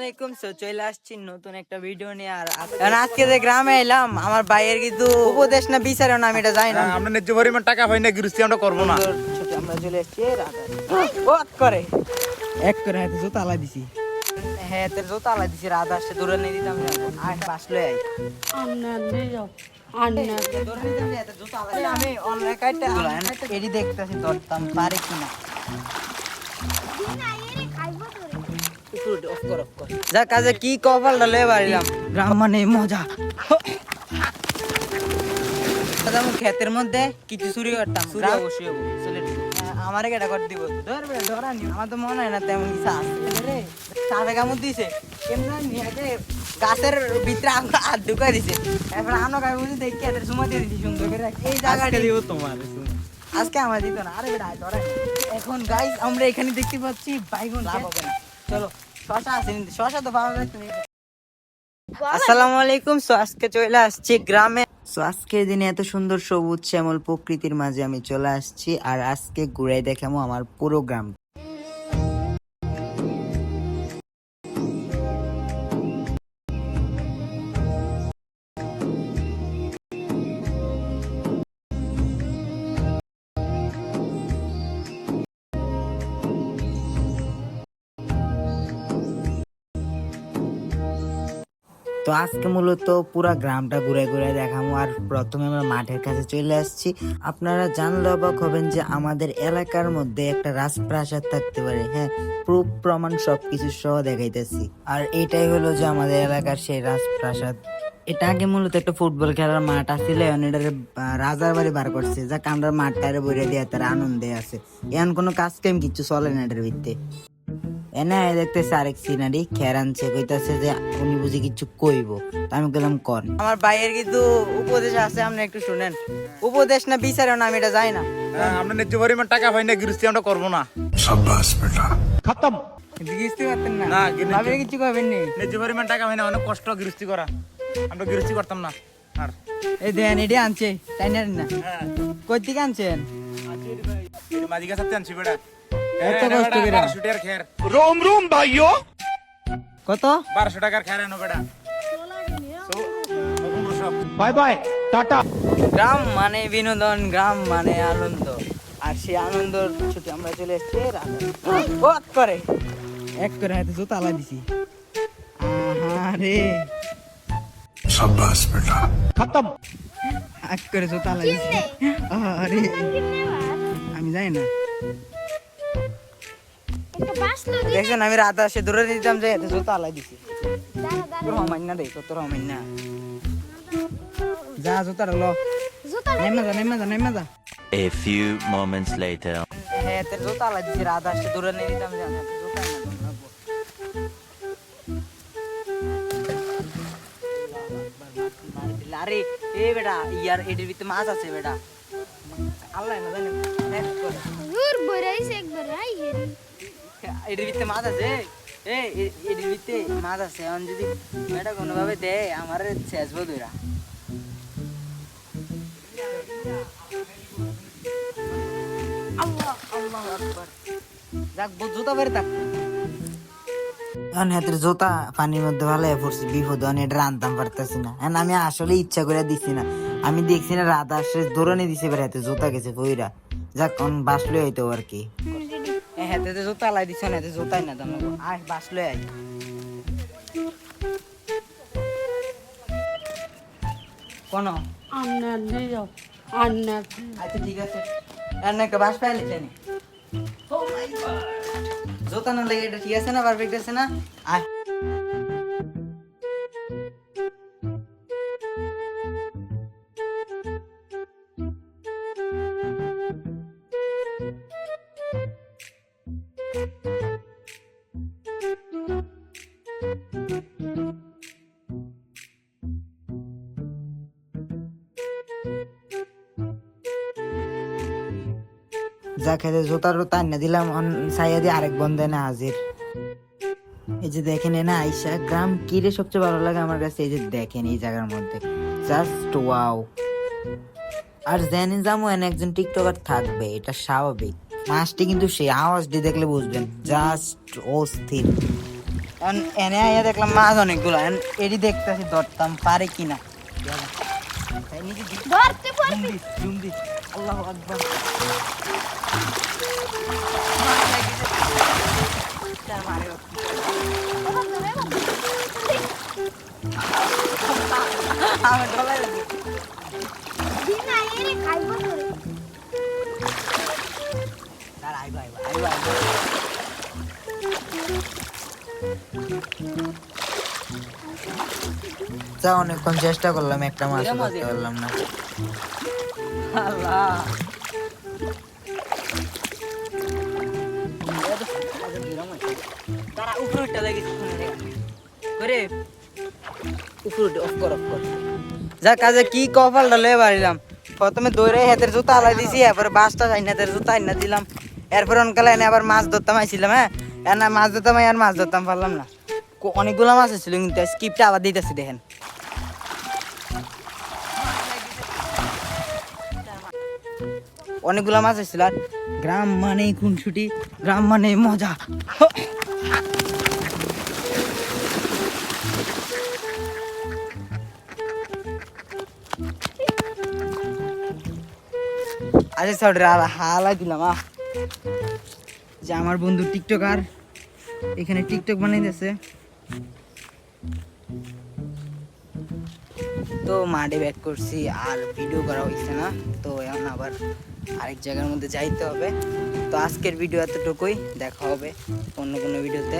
আলাইকুম। সো চলে আসছি নতুন একটা ভিডিও নিয়ে। আর কারণ আজকে যে গ্রামে এলাম আমার ভাইয়ের কিন্তু উপদেশ না বিচারে না আমি এটা জানি না। হ্যাঁ, আমরা ন্যায্য পরিমাণ টাকা পাই না গৃহস্থী আমরা করব না। আমরা চলে এসেছি রাধা। করে। এক করে হাতে জুতা আলা দিছি। হ্যাঁ তোর জোতা আলা দিছি রাধা আসছে দূরে নিয়ে দিতাম আর আই আলা আমি অনলাইন এডি দেখতেছি পারে কিনা। যা কাজে কি কপাল ডালে বাড়িলাম। গ্রাম মানে মজা। আমি ক্ষেতের মধ্যে কিছু চুরি করতাম। আমার কেটা করে দিব? ধরবে ধরানি আমার তো মনে হয় না তেমন কিছু আছে। রে সাপে কামড় দিছে। গাছের ভিতরে আমরা হাত ঢুকাই দিছে। এরপর আমরা গায়ে বুঝে দেখি এদের সময় দিয়ে দিছি সুন্দর করে এই জায়গাটা দিব তোমার আজকে আমার দিত না। আরে বেটা ধরে এখন গাইস আমরা এখানে দেখতে পাচ্ছি বাইগুন লাভ হবে না। চলো। শশা আছে শশা তো পাওয়া যাচ্ছে আসসালামু আলাইকুম সো আজকে চলে আসছি গ্রামে। সো আজকের দিনে এত সুন্দর সবুজ শ্যামল প্রকৃতির মাঝে আমি চলে আসছি আর আজকে ঘুরে দেখাবো আমার পুরো গ্রাম তো আজকে মূলত পুরা গ্রামটা ঘুরে ঘুরে দেখাবো আর প্রথমে আমরা মাঠের কাছে চলে আসছি। আপনারা জানলে অবাক হবেন যে আমাদের এলাকার মধ্যে একটা রাজপ্রাসাদ থাকতে পারে। হ্যাঁ প্রুফ, প্রমাণ সবকিছু সহ দেখাইতেছি। আর এটাই হলো যে আমাদের এলাকার সেই রাজপ্রাসাদ। এটা আগে মূলত একটা ফুটবল খেলার মাঠ এখন এটার রাজার বাড়ি বার করছে। যাক, আমরা মাঠটারে বইরে দিয়ে তার আনন্দে আছে। এখন কোনো কাজ কাম কিছু চলে না এটার ভিত্তে এনে দেখতেছে আরেক সিনারি খের আনছে কইতাছে যে উনি বুঝি কিছু কইব। আমি গেলাম কর আমার ভাইয়ের কিন্তু উপদেশ আছে আপনি একটু শুনেন। উপদেশ না বিচারে না আমি এটা জানি না। হ্যাঁ, আমরা ন্যায্য পরিমাণ টাকা পাই না গৃহস্থী আমরা করব না। কিন্তু কিস্তি পারতেন না। না আপনি কিছু কইবেন নি ন্যায্য পরিমাণ টাকা পাই না অনেক কষ্ট গৃহস্থী করা। আমরা গৃহস্থী করতাম না। আর এই দেন এটি আনছে তাই না না? হ্যাঁ। কই থেকে আনছেন? মাঝি গাছ আনছি বেটা। এত কষ্ট করে? বারোশো টাকার খের। কত? বারোশো টাকার খের এনো বেটা। So, পনেরোশো। গ্রাম মানে বিনোদন গ্রাম মানে আনন্দ। আর সেই আনন্দর ছুটি আমরা চলে এসেছি ও করে। এক করে হাতে জুতা আলা দিছি। আরে এক করে জুতা আলা দিছি। আরে আমি না। দেখছেন আমি রাত আসে দূরে দিতাম যে এত জোতা আলাই দিছি তোর হমাইন না রে তোর হমাইন না যা জুতা ল নেমে যা নেমে যা নেমে যা A few moments later. হ্যাঁ তোর জোতা আলাই দিছি রাত আসে দূরে নিয়ে দিতাম যে। আরে এ বেটা ইয়ার এটির ভিতরে মাছ আছে বেটা এটির মাছ আছে? এটির মাছ আছে। এখন যদি বেটা কোনোভাবে আমার জুতা পানির মধ্যে ভালো বিপদ আমি এটা পারতেছি না। আমি আসলে ইচ্ছা করে দিছি না। আমি দেখছি না রাত আসে দৌড়ানি দিছে বের হাতে জুতা গেছে কইরা। যাক বাসলে হইতো আর কি। হাতে তো জুতা লাই দিছ না হাতে জুতাই না তুমি আয় বাসলে আয় কোন আন্না দিও আন্না আচ্ছা ঠিক আছে। আর না একটা বাস পাই লিখে নি? জুতা না লাগে, এটা ঠিক আছে না? পারফেক্ট আছে না? আয় যা খেতে জোতার তার না দিলাম সাইয়া দিয়ে আরেক বন্ধে না হাজির। এই যে দেখেন না আইসা, গ্রাম কিরে সবচেয়ে ভালো লাগে আমার কাছে? এই যে দেখেন এই জায়গার মধ্যে। জাস্ট ওয়াও আর জেনে যাব, এনে একজন টিকটকার থাকবে, এটা স্বাভাবিক। মাছটি কিন্তু সেই আওয়াজ দিয়ে দেখলে বুঝবেন জাস্ট অস্থির। এনে আইয়া দেখলাম মাছ অনেকগুলো এটি দেখতেছি ধরতাম পারে কিনা। আল্লাহু আকবার। আমার ডলাই লাগে। দিনা এরে খাইব তোরে তার আইবো, আইবো, আইবো, আইবো। যা অনেকক্ষণ চেষ্টা করলাম একটা মাছ এরা মাছ ধরতে পারলাম না আল্লাহ। তারা উপরে উঠতে লাগে কিছুক্ষণ আগে। করে উপরে উঠে অফ কর অফ কর যা কাজে কি কপাল ডালে বাড়িলাম প্রথমে দৌড়ে হাতের জুতা আলাই দিছি এরপরে বাসটা আইন হাতের জুতা আইনা দিলাম এরপর অনকালে এনে আবার মাছ ধরতাম, আইছিলাম হ্যাঁ? এর না মাছ ধরতাম আর মাছ ধরতাম, পারলাম না। অনেকগুলো মাছ ছিল কিন্তু স্কিপটা আবার দিতেছি, দেখেন। অনেকগুলো মাছ এসেছিল আর গ্রাম মানেই খুনসুটি, গ্রাম মানেই মজা। আচ্ছা সর হালা দিলাম, আহ। যে আমার বন্ধু টিকটকার, এখানে টিকটক বানাইতেছে তো মাঠে ব্যাক করছি, আর ভিডিও করা হয়েছে না, তো এখন আবার আরেক জায়গার মধ্যে যাইতে হবে। তো আজকের ভিডিও এতটুকুই, দেখা হবে অন্য কোনো ভিডিওতে।